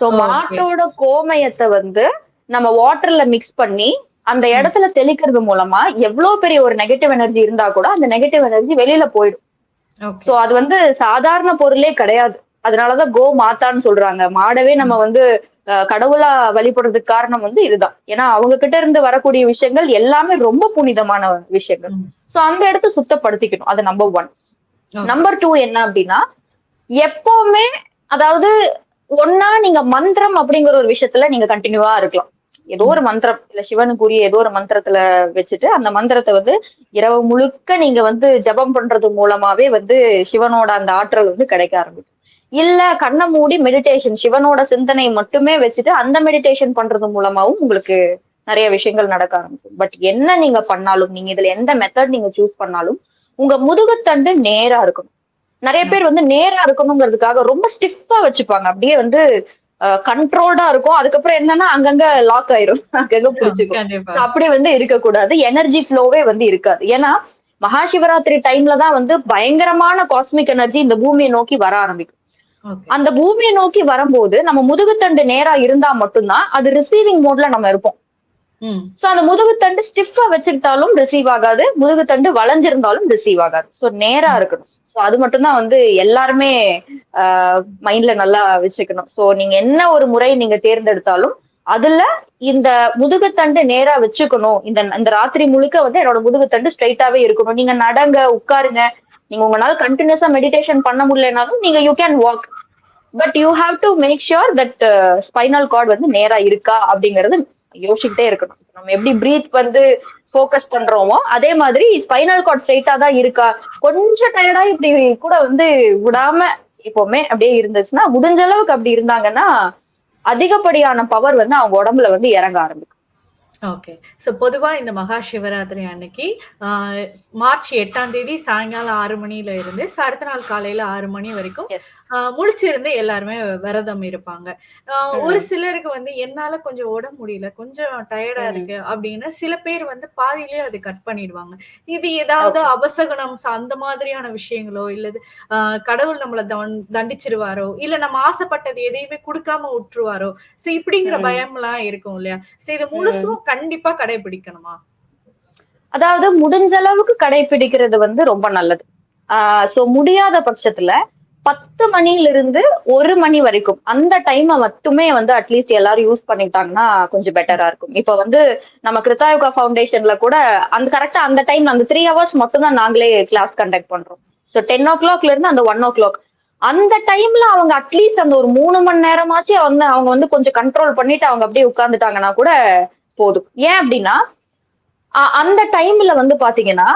சோ. மாட்டோட கோமயத்தை வந்து நம்ம வாட்டர்ல மிக்ஸ் பண்ணி அந்த இடத்துல தெளிக்கிறது மூலமா எவ்வளவு பெரிய ஒரு நெகட்டிவ் எனர்ஜி இருந்தா கூட அந்த நெகட்டிவ் எனர்ஜி வெளியில போயிடும். சோ அது வந்து சாதாரண பொருளே கிடையாது. அதனாலதான் கோ மாத்தான்னு சொல்றாங்க. மாடவே நம்ம வந்து கடவுளா வழிபடுறதுக்கு காரணம் வந்து இதுதான். ஏன்னா அவங்க கிட்ட இருந்து வரக்கூடிய விஷயங்கள் எல்லாமே ரொம்ப புனிதமான விஷயங்கள். சோ அந்த இடத்த சுத்தப்படுத்திக்கணும். அது நம்பர் ஒன். நம்பர் டூ என்ன அப்படின்னா எப்பவுமே அதாவது ஒன்னா நீங்க மந்திரம் அப்படிங்கிற ஒரு விஷயத்துல நீங்க கண்டினியூவா இருக்கலாம். ஏதோ ஒரு மந்திரம். இல்ல சிவனுக்குரிய ஏதோ ஒரு மந்திரத்துல வச்சுட்டு அந்த மந்திரத்தை வந்து இரவு முழுக்க நீங்க வந்து ஜெபம் பண்றது மூலமாவே வந்து சிவனோட அந்த ஆற்றல் வந்து கிடைக்க ஆரம்பிக்கும். இல்ல கண்ணை மூடி மெடிடேஷன் சிவனோட சிந்தனை மட்டுமே வச்சுட்டு அந்த மெடிடேஷன் பண்றது மூலமாவும் உங்களுக்கு நிறைய விஷயங்கள் நடக்க ஆரம்பிக்கும். பட் என்ன நீங்க பண்ணாலும் நீங்க இதுல எந்த மெத்தட் நீங்க சூஸ் பண்ணாலும் உங்க முதுகுத்தண்டு நேரா இருக்கணும். நிறைய பேர் வந்து நேரா இருக்கணுங்கிறதுக்காக ரொம்ப ஸ்டிஃபா வச்சுப்பாங்க. அப்படியே வந்து கண்ட்ரோல்டா இருக்கும். அதுக்கப்புறம் என்னன்னா அங்கங்க லாக் ஆயிரும். <laughs> அங்கங்க பிடிச்சிக்கும். அப்படி வந்து இருக்கக்கூடாது. எனர்ஜி ஃப்ளோவே வந்து இருக்காது. ஏன்னா மகா சிவராத்திரி டைம்ல தான் வந்து பயங்கரமான காஸ்மிக் எனர்ஜி இந்த பூமியை நோக்கி வர ஆரம்பிக்கும். அந்த பூமியை நோக்கி வரும்போது நம்ம முதுகுத்தண்டு நேரா இருந்தா மட்டும்தான் அது ரிசீவிங் மோட்ல நம்ம இருப்போம். சோ அந்த முதுகுத்தண்டு ஸ்டிஃபா வச்சிருந்தாலும் ரிசீவ் ஆகாது. முதுகுத்தண்டு வளைஞ்சிருந்தாலும் ரிசீவ் ஆகாது. சோ நேரா இருக்கணும். சோ அது மட்டும்தான் வந்து எல்லாருமே மைண்ட்ல நல்லா வச்சுக்கணும். சோ நீங்க என்ன ஒரு முறை நீங்க தேர்ந்தெடுத்தாலும் அதுல இந்த முதுகுத்தண்டு நேரா வச்சுக்கணும். இந்த இந்த ராத்திரி முழுக்க வந்து என்னோட முதுகுத்தண்டு ஸ்ட்ரைட்டாவே இருக்கணும். நீங்க நடங்க உட்காருங்க. நீங்க உங்களால கண்டினியூஸா மெடிடேஷன் பண்ண முடியலனாலும் நீங்க you can walk but you have to make sure that spinal cord வந்து நேரா இருக்கா அப்படிங்கறது யோசிச்சுக்கிட்டே இருக்கணும். நம்ம எப்படி பிரீத் வந்து ஃபோக்கஸ் பண்றோமோ அதே மாதிரி ஸ்பைனல் கார்டு ஸ்ட்ரைட்டா தான் இருக்கா. கொஞ்சம் டயர்டா இப்படி கூட வந்து விடாம எப்பவுமே அப்படியே இருந்துச்சுன்னா முடிஞ்ச அளவுக்கு அப்படி இருந்தாங்கன்னா அதிகப்படியான பவர் வந்து அவங்க உடம்புல வந்து இறங்க ஆரம்பிக்கும். ஓகே சோ பொதுவா இந்த மகா சிவராத்திரி அன்னைக்கு மார்ச் எட்டாம் தேதி சாயங்காலம் ஆறு மணில இருந்து ச- அடுத்த நாள் காலையில ஆறு மணி வரைக்கும் முழிச்சிருந்து எல்லாருமே விரதம் இருப்பாங்க ம். ஒரு சிலருக்கு வந்து என்னால கொஞ்சம் உட முடியல கொஞ்சம் டயர்டா ம். இருக்கு அப்படின்னு சில பேர் வந்து பாதியிலே அதை கட் பண்ணிடுவாங்க இது ஏதாவது. அபசகுனம் ச- அந்த மாதிரியான விஷயங்களோ இல்லது ஆஹ், கடவுள் நம்மள தண்- தண்டிச்சிருவாரோ இல்ல நம்ம ஆசைப்பட்டது எதையுமே கொடுக்காம விட்டுருவாரோ சோ இப்படிங்கிற ம். பயம் எல்லாம் இருக்கும் இல்லையா சோ இது முழுசும் கண்டிப்பா கடைபிடிக்கணுமா? அதாவது முடிஞ்ச அளவுக்கு கடைபிடிக்கிறது வந்து ரொம்ப நல்லது. ஆஹ் சோ முடியாத பட்சத்துல பத்து மணில இருந்து ஒரு மணி வரைக்கும் அந்த டைமை மட்டுமே வந்து அட்லீஸ்ட் எல்லாரும் யூஸ் பண்ணிட்டாங்கன்னா கொஞ்சம் பெட்டரா இருக்கும். இப்ப வந்து நம்ம கிருத்தாயுகா ஃபவுண்டேஷன்ல கூட அந்த கரெக்டா அந்த டைம் அந்த த்ரீ ஹவர்ஸ் மட்டும் தான் நாங்களே கிளாஸ் கண்டக்ட் பண்றோம். ஸோ டென் ஓ கிளாக்ல இருந்து அந்த ஒன் ஓ கிளாக் அந்த டைம்ல அவங்க அட்லீஸ்ட் அந்த ஒரு மூணு மணி நேரமாச்சும் வந்து அவங்க வந்து கொஞ்சம் கண்ட்ரோல் பண்ணிட்டு அவங்க அப்படியே உட்காந்துட்டாங்கன்னா கூட போதும். ஏன் அப்படின்னா அந்த டைம்ல வந்து பாத்தீங்கன்னா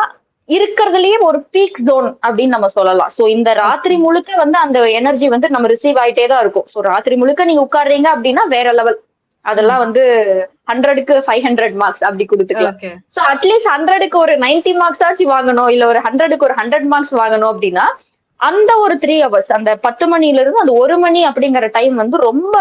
இருக்கிறதுலயே ஒரு பீக் ஜோன் அப்படின்னு நம்ம சொல்லலாம். சோ இந்த ராத்திரி முழுக்க வந்து அந்த எனர்ஜி வந்து நம்ம ரிசீவ் ஆயிட்டே தான் இருக்கும். சோ ராத்திரி முழுக்க நீங்க உட்கார்றீங்க அப்படின்னா வேற லெவல் அதெல்லாம் வந்து ஹண்ட்ரடுக்கு ஃபைவ் ஹண்ட்ரட் மார்க்ஸ் அப்படி கொடுத்துக்கலாம். சோ அட்லீஸ்ட் ஹண்ட்ரடுக்கு ஒரு நைன்டி மார்க்ஸ் ஆச்சு வாங்கணும் இல்ல ஒரு ஹண்ட்ரடுக்கு ஒரு ஹண்ட்ரட் மார்க்ஸ் வாங்கணும் அப்படின்னா அந்த ஒரு த்ரீ ஹவர்ஸ் அந்த பத்து மணில இருந்து அந்த ஒரு மணி அப்படிங்கிற டைம் வந்து ரொம்ப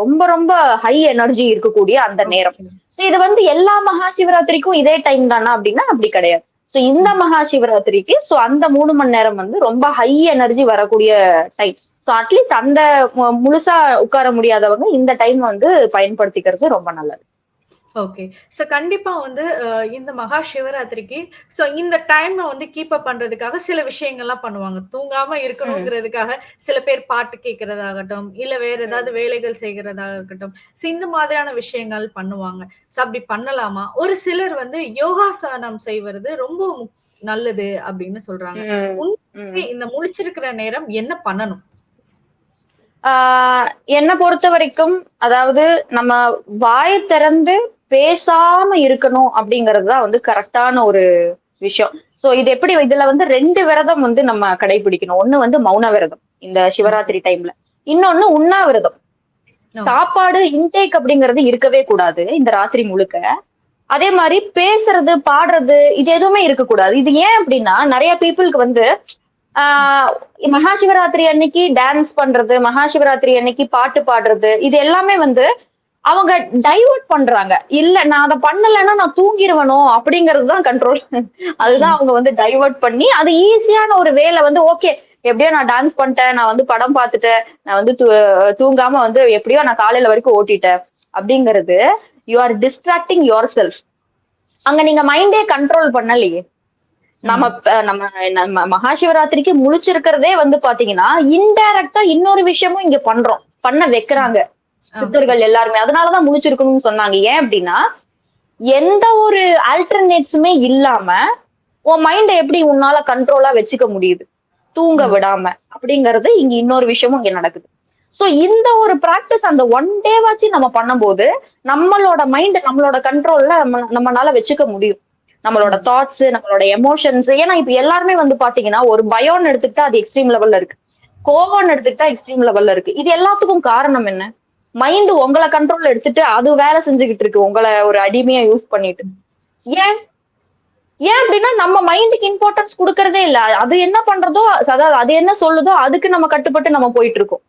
ரொம்ப ரொம்ப ஹை எனர்ஜி இருக்கக்கூடிய அந்த நேரம். சோ இது வந்து எல்லா மகா சிவராத்திரிக்கும் இதே டைம் தானா அப்படின்னா அப்படி கிடையாது. சோ இந்த மகா சிவராத்திரிக்கு சோ அந்த மூணு மணி நேரம் வந்து ரொம்ப ஹை எனர்ஜி வரக்கூடிய டைம் சோ அட்லீஸ்ட் அந்த முழுசா உட்கார முடியாதவங்க இந்த டைம் வந்து பயன்படுத்திக்கிறது ரொம்ப நல்லது. ஓகே சோ கண்டிப்பா வந்து இந்த மகா சிவராத்திரிக்கு சோ இந்த டைம் வந்து கீப் அப் பண்றதுக்காக சில விஷயங்கள்லாம் பண்ணுவாங்க. தூங்காம இருக்கணுங்கிறதுக்காக சில பேர் பாட்டு கேட்கறதாகட்டும் இல்ல வேற ஏதாவது வேலைகள் செய்கிறதாக இருக்கட்டும் சோ இந்த மாதிரியான விஷயங்கள் பண்ணுவாங்க. சோ அப்படி பண்ணலாமா? ஒரு சிலர் வந்து யோகாசனம் செய்வது ரொம்ப நல்லது அப்படின்னு சொல்றாங்க. இந்த முழிச்சிருக்கிற நேரம் என்ன பண்ணணும்? ஆஹ் என்னை பொறுத்த வரைக்கும் அதாவது நம்ம வாய் திறந்து பேசாம இருக்கணும் அப்படிங்கிறது தான் வந்து கரெக்டான ஒரு விஷயம். சோ இது எப்படி இதுல வந்து ரெண்டு விரதம் வந்து நம்ம கடைபிடிக்கணும். ஒண்ணு வந்து மௌன விரதம் இந்த சிவராத்திரி டைம்ல இன்னொன்னு உண்ணாவிரதம். சாப்பாடு இன்டேக் அப்படிங்கிறது இருக்கவே கூடாது இந்த ராத்திரி முழுக்க. அதே மாதிரி பேசுறது பாடுறது இது எதுவுமே இருக்கக்கூடாது. இது ஏன் அப்படின்னா நிறைய பீப்புளுக்கு வந்து ஆஹ் மகா சிவராத்திரி அன்னைக்கு டான்ஸ் பண்றது மகா சிவராத்திரி அன்னைக்கு பாட்டு பாடுறது இது எல்லாமே வந்து அவங்க டைவர்ட் பண்றாங்க. இல்ல நான் அதை பண்ணலைன்னா நான் தூங்கிடுவனோ அப்படிங்கிறது தான் கண்ட்ரோல் அதுதான் அவங்க வந்து டைவர்ட் பண்ணி அது ஈஸியான ஒரு வேலை வந்து ஓகே எப்படியோ நான் டான்ஸ் பண்ணிட்டேன் நான் வந்து படம் பார்த்துட்டேன் நான் வந்து தூ- தூங்காம வந்து எப்படியோ நான் காலையில வரைக்கும் ஓட்டிட்டேன் அப்படிங்கிறது you are distracting yourself அங்க நீங்க மைண்டே கண்ட்ரோல் பண்ணலையே. நம்ம நம்ம நம்ம மகா சிவராத்திரிக்கு முழிச்சிருக்கிறதே வந்து பாத்தீங்கன்னா இன்டைரக்டா இன்னொரு விஷயமும் இங்க பண்றோம். பண்ண வைக்கிறாங்க. சித்தர்கள் எல்லாருமே. அதனாலதான் முழிச்சிருக்கணும்னு சொன்னாங்க. ஏன் அப்படின்னா எந்த ஒரு ஆல்டர்னேட்ஸுமே இல்லாம உன் மைண்டை எப்படி உன்னால கண்ட்ரோலா வச்சுக்க முடியுது? தூங்க விடாம. அப்படிங்கறது இங்க இன்னொரு விஷயமும் இங்க நடக்குது. சோ இந்த ஒரு பிராக்டிஸ் அந்த ஒன் டேவாச்சு நம்ம பண்ணும்போது நம்மளோட மைண்ட் நம்மளோட கண்ட்ரோல்ல நம்ம நம்மளால வச்சுக்க முடியும். நம்மளோட தாட்ஸ் நம்மளோட எமோஷன்ஸ் ஏன்னா இப்ப எல்லாருமே வந்து பாத்தீங்கன்னா ஒரு பயம்னு எடுத்துக்கிட்டா அது எக்ஸ்ட்ரீம் லெவல்ல இருக்கு. கோவம்னு எடுத்துக்கிட்டா எக்ஸ்ட்ரீம் லெவல்ல இருக்கு. இது எல்லாத்துக்கும் காரணம் என்ன? மைண்ட் உங்களை கண்ட்ரோல் எடுத்துட்டு அது வேலை செஞ்சுக்கிட்டு இருக்கு. உங்களை ஒரு அடிமையா யூஸ் பண்ணிட்டு. ஏன்? ஏன் அப்படின்னா நம்ம மைண்டுக்கு இம்பார்ட்டன்ஸ் கொடுக்கறதே இல்ல. அது என்ன பண்றதோ அதாவது அது என்ன சொல்லுதோ அதுக்கு நம்ம கட்டுப்பட்டு நம்ம போயிட்டு இருக்கோம்.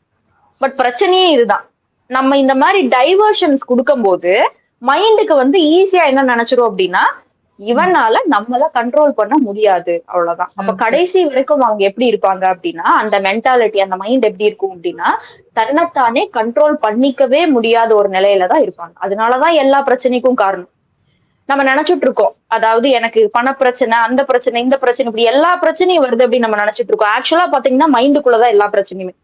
பட் பிரச்சனையே இதுதான். நம்ம இந்த மாதிரி டைவர்ஷன்ஸ் கொடுக்கும்போது மைண்டுக்கு வந்து ஈஸியா என்ன நினைச்சிரும் அப்படின்னா இவனால நம்மள கண்ட்ரோல் பண்ண முடியாது. அவ்வளவுதான். அப்ப. கடைசி வரைக்கும் அவங்க எப்படி இருப்பாங்க அப்படின்னா அந்த மென்டாலிட்டி அந்த மைண்ட் எப்படி இருக்கும் அப்படின்னா தன்னைத்தானே கண்ட்ரோல் பண்ணிக்கவே முடியாத ஒரு நிலையில தான் இருப்பாங்க. அதனாலதான் எல்லா பிரச்சனைக்கும் காரணம். நம்ம நினைச்சிட்டு இருக்கோம். அதாவது எனக்கு பண பிரச்சனை அந்த பிரச்சனை இந்த பிரச்சனை இப்படி எல்லா பிரச்சனையும் வருது அப்படின்னு நம்ம நினைச்சிட்டு இருக்கோம். ஆக்சுவலா பாத்தீங்கன்னா மைண்டுக்குள்ளதான் எல்லா பிரச்சனையுமே.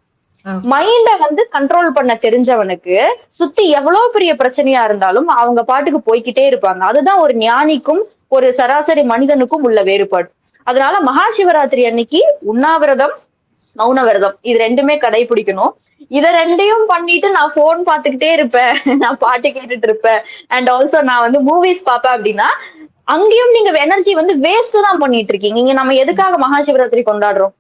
மைண்ட வந்து கண்ட்ரோல் பண்ண தெரிஞ்சவனுக்கு சுத்தி எவ்வளவு பெரிய பிரச்சனையா இருந்தாலும் அவங்க பாட்டுக்கு போய்கிட்டே இருப்பாங்க. அதுதான் ஒரு ஞானிக்கும் ஒரு சராசரி மனிதனுக்கும் உள்ள வேறுபாடு. அதனால மகா சிவராத்திரி அன்னைக்கு உண்ணாவிரதம் மௌன விரதம் இது ரெண்டுமே கடைபிடிக்கணும். இத ரெண்டையும் பண்ணிட்டு நான் போன் பாத்துக்கிட்டே இருப்பேன். நான் பாட்டு கேட்டுட்டு இருப்பேன். அண்ட் ஆல்சோ நான் வந்து மூவிஸ் பாப்பேன் அப்படின்னா அங்கேயும் நீங்க எனர்ஜி வந்து வேஸ்ட் தான் பண்ணிட்டு இருக்கீங்க. இங்க நம்ம எதுக்காக மகா சிவராத்திரி கொண்டாடுறோம்?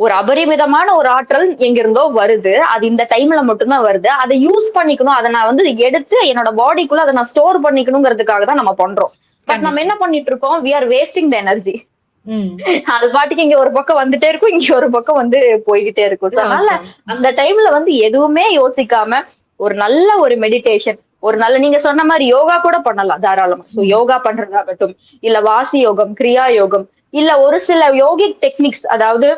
ஒரு அபரிமிதமான ஒரு ஆற்றல் எங்கிருந்தோ வருது. அது இந்த டைம்ல மட்டும்தான் வருது. அதை யூஸ் பண்ணிக்கணும். அதை நான் வந்து எடுத்து என்னோட பாடிக்குள்ள அதை நான் ஸ்டோர் பண்ணிக்கணுங்கிறதுக்காக தான் நம்ம பண்றோம். பட் நம்ம என்ன பண்ணிட்டு இருக்கோம் we are wasting the energy. அது பாட்டுக்கு இங்க ஒரு பக்கம் வந்துட்டே இருக்கும். இங்க ஒரு பக்கம் வந்து போய்கிட்டே இருக்கும். அதனால அந்த டைம்ல வந்து எதுவுமே யோசிக்காம ஒரு நல்ல ஒரு மெடிடேஷன் ஒரு நல்ல நீங்க சொன்ன மாதிரி யோகா கூட பண்ணலாம் தாராளமா. சோ யோகா பண்றதாகட்டும் இல்ல வாசி யோகம் கிரியா யோகம் இல்ல ஒரு சில யோகிக் டெக்னிக்ஸ் அதாவது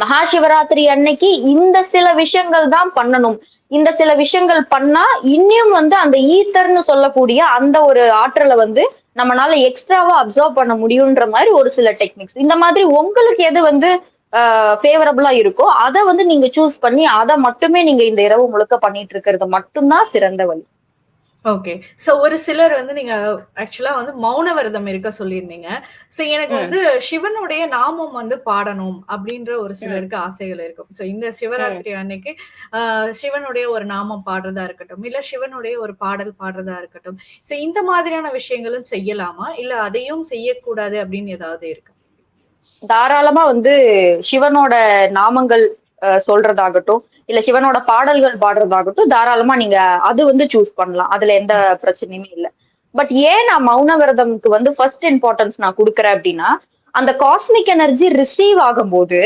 மகா சிவராத்திரி அன்னைக்கு இந்த சில விஷயங்கள் தான் பண்ணணும். இந்த சில விஷயங்கள் பண்ணா இன்னும் வந்து அந்த ஈத்தர்னு சொல்லக்கூடிய அந்த ஒரு ஆற்றலை வந்து நம்மனால எக்ஸ்ட்ராவா அப்சர்வ் பண்ண முடியுன்ற மாதிரி ஒரு சில டெக்னிக்ஸ் இந்த மாதிரி உங்களுக்கு எது வந்து ஃபேவரபிளா இருக்கோ அதை வந்து நீங்க சூஸ் பண்ணி அதை மட்டுமே நீங்க இந்த இரவு முழுக்க பண்ணிட்டு இருக்கிறது மட்டும்தான் சிறந்த வழி. ஓகே சோ ஒரு சிலர் வந்து நீங்க ஆக்சுவலா வந்து மௌன விரதம் இருக்க சொல்லியிருந்தீங்க. சோ எனக்கு. வந்து சிவனுடைய நாமம் வந்து பாடணும் அப்படின்ற ஒரு சிலருக்கு ஆசைகள் இருக்கும். சோ இந்த சிவராத்திரி அன்னைக்கு ஆஹ் சிவனுடைய ஒரு நாமம் பாடுறதா இருக்கட்டும் இல்ல சிவனுடைய ஒரு பாடல் பாடுறதா இருக்கட்டும் சோ இந்த மாதிரியான விஷயங்களும் செய்யலாமா? இல்ல அதையும் செய்யக்கூடாது அப்படின்னு ஏதாவது இருக்கு? தாராளமா வந்து சிவனோட நாமங்கள் சொல்றதாகட்டும். இல்ல சிவனோட பாடல்கள் பாடுறதாகட்டும் தாராளமா நீங்க அது வந்து சூஸ் பண்ணலாம். அதுல எந்த பிரச்சனையுமே இல்ல. பட் ஏன் நான் மௌன விரதம்க்கு வந்து ஃபர்ஸ்ட் இம்பார்ட்டன்ஸ் நான் கொடுக்குறேன் அப்படின்னா அந்த காஸ்மிக் எனர்ஜி ரிசீவ் ஆகும்போது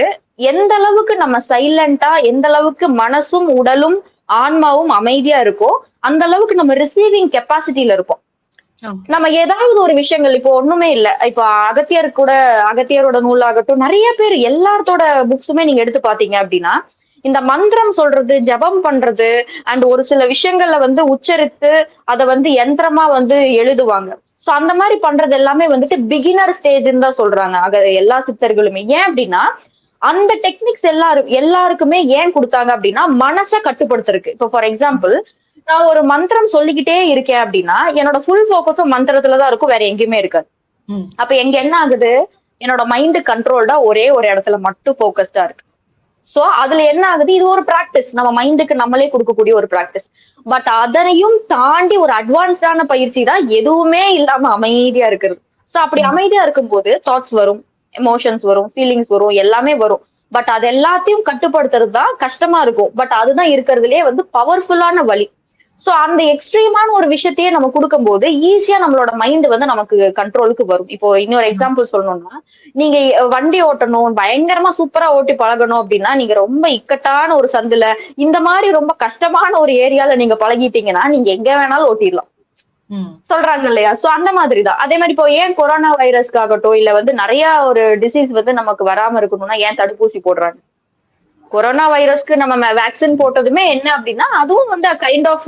எந்த அளவுக்கு நம்ம சைலண்டா எந்த அளவுக்கு மனசும் உடலும் ஆன்மாவும் அமைதியா இருக்கோ அந்த அளவுக்கு நம்ம ரிசீவிங் கெப்பாசிட்டியில இருப்போம். நம்ம ஏதாவது ஒரு விஷயங்கள் இப்போ ஒண்ணுமே இல்ல. இப்போ அகத்தியர் கூட அகத்தியரோட நூலாகட்டும் நிறைய பேர் எல்லாத்தோட புக்ஸுமே நீங்க எடுத்து பாத்தீங்க அப்படின்னா இந்த மந்திரம் சொல்றது ஜெபம் பண்றது அண்ட் ஒரு சில விஷயங்கள்ல வந்து உச்சரித்து அதை வந்து யந்திரமா வந்து எழுதுவாங்க. சோ அந்த மாதிரி பண்றது எல்லாமே வந்துட்டு பிகினர் ஸ்டேஜ்னு தான் சொல்றாங்க. அக எல்லா சித்தர்களுமே. ஏன் அப்படின்னா அந்த டெக்னிக்ஸ் எல்லாரும் எல்லாருக்குமே ஏன் கொடுத்தாங்க அப்படின்னா மனசை கட்டுப்படுத்துறதுக்கு. இப்போ ஃபார் எக்ஸாம்பிள் நான் ஒரு மந்திரம் சொல்லிக்கிட்டே இருக்கேன் அப்படின்னா என்னோட ஃபுல் ஃபோக்கஸும் மந்திரத்துல தான் இருக்கும். வேற எங்கேயுமே இருக்காது. அப்ப எங்க என்ன ஆகுது? என்னோட மைண்ட் கண்ட்ரோல்டா ஒரே ஒரு இடத்துல மட்டும் ஃபோக்கஸ்டா இருக்கு. சோ அதுல என்ன ஆகுது? இது ஒரு பிராக்டிஸ் நம்ம மைண்டுக்கு நம்மளே கொடுக்கக்கூடிய ஒரு பிராக்டிஸ் பட் அதனையும் தாண்டி ஒரு அட்வான்ஸ்டான பயிற்சி தான் எதுவுமே இல்லாம அமைதியா இருக்கிறது. சோ அப்படி அமைதியா இருக்கும்போது தாட்ஸ் வரும் எமோஷன்ஸ் வரும் ஃபீலிங்ஸ் வரும் எல்லாமே வரும். பட் அது எல்லாத்தையும் கட்டுப்படுத்துறது தான் கஷ்டமா இருக்கும். பட் அதுதான் இருக்கிறதுலயே வந்து பவர்ஃபுல்லான வழி. சோ அந்த எக்ஸ்ட்ரீமான ஒரு விஷயத்தையே நம்ம கொடுக்கும்போது ஈஸியா நம்மளோட மைண்ட் வந்து நமக்கு கண்ட்ரோலுக்கு வரும். இப்போ இன்னொரு எக்ஸாம்பிள் சொல்லணும்னா நீங்க வண்டி ஓட்டணும் பயங்கரமா சூப்பரா ஓட்டி பழகணும் அப்படின்னா நீங்க ரொம்ப இக்கட்டான ஒரு சந்துல இந்த மாதிரி ரொம்ப கஷ்டமான ஒரு ஏரியால நீங்க பழகிட்டீங்கன்னா நீங்க எங்க வேணாலும் ஓட்டிடலாம். சொல்றாங்க இல்லையா? சோ அந்த மாதிரி தான். அதே மாதிரி இப்போ ஏன் கொரோனா வைரஸ்க்காகட்டும் இல்ல வந்து நிறைய ஒரு டிசீஸ் வந்து நமக்கு வராம இருக்கணும்னா ஏன் தடுப்பூசி போடுறாங்க? கொரோனா வைரஸ்க்கு நம்ம வேக்சின் போட்டதுமே என்ன அப்படின்னா அதுவும் வந்து கைண்ட் ஆஃப்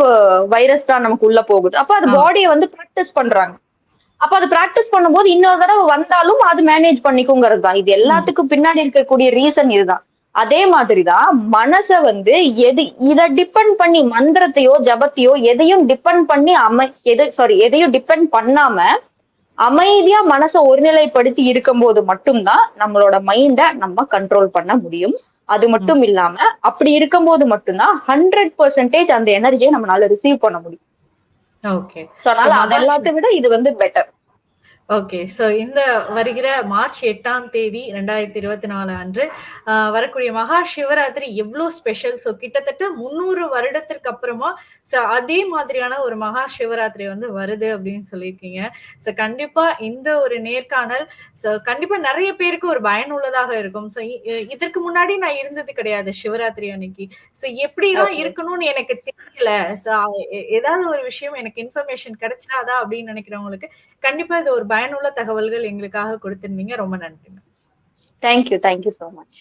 வைரஸ் தான் நமக்கு உள்ள போகுது. அப்ப அது. பாடியை வந்து ப்ராக்டிஸ் பண்றாங்க. அப்ப அது ப்ராக்டிஸ் பண்ணும்போது இன்னொரு தடவை வந்தாலும் அது மேனேஜ் பண்ணிக்குங்கிறது தான். இது எல்லாத்துக்கும் பின்னாடி இருக்கக்கூடிய ரீசன் இதுதான். அதே மாதிரிதான் மனச வந்து எது இத டிபெண்ட் பண்ணி மந்திரத்தையோ ஜபத்தையோ எதையும் டிபெண்ட் பண்ணி அமை எது சாரி எதையும் டிபெண்ட் பண்ணாம அமைதியா மனசை ஒருநிலைப்படுத்தி இருக்கும்போது மட்டும்தான் நம்மளோட மைண்ட நம்ம கண்ட்ரோல் பண்ண முடியும். அது மட்டும் இல்லாம அப்படி இருக்கும்போது மட்டும்தான் ஹண்ட்ரட் பர்சன்டேஜ் அந்த எனர்ஜியை நம்மளால ரிசீவ் பண்ண முடியும். ஓகே சோ அதனால அது எல்லாத்தை விட இது வந்து பெட்டர் ஓகே சோ இந்த வருகிற மார்ச் எட்டாம் தேதி ரெண்டாயிரத்தி இருபத்தி நாலு அன்று வரக்கூடிய மகா சிவராத்திரி எவ்வளவு ஸ்பெஷல் சோ கிட்டத்தட்ட முந்நூறு வருடத்திற்கு அப்புறமா சோ அதே மாதிரியான ஒரு மகா சிவராத்திரி வந்து வருது அப்படின்னு சொல்லியிருக்கீங்க. சோ கண்டிப்பா இந்த ஒரு நேர்காணல் சோ கண்டிப்பா நிறைய பேருக்கு ஒரு பயனுள்ளதாக இருக்கும். சோ இதற்கு முன்னாடி நான் இருந்தது கிடையாது சிவராத்திரி அன்னைக்கு. சோ எப்படிலாம். இருக்கணும்னு எனக்கு தெரியல. சோ ஏதாவது ஒரு விஷயம் எனக்கு இன்ஃபர்மேஷன் கிடைச்சாதா அப்படின்னு நினைக்கிறவங்களுக்கு கண்டிப்பா இது ஒரு பயனுள்ள தகவல்கள் எங்களுக்காக கொடுத்திருந்தீங்க. ரொம்ப நன்றி தேங்க்யூ தேங்க்யூ சோ மச்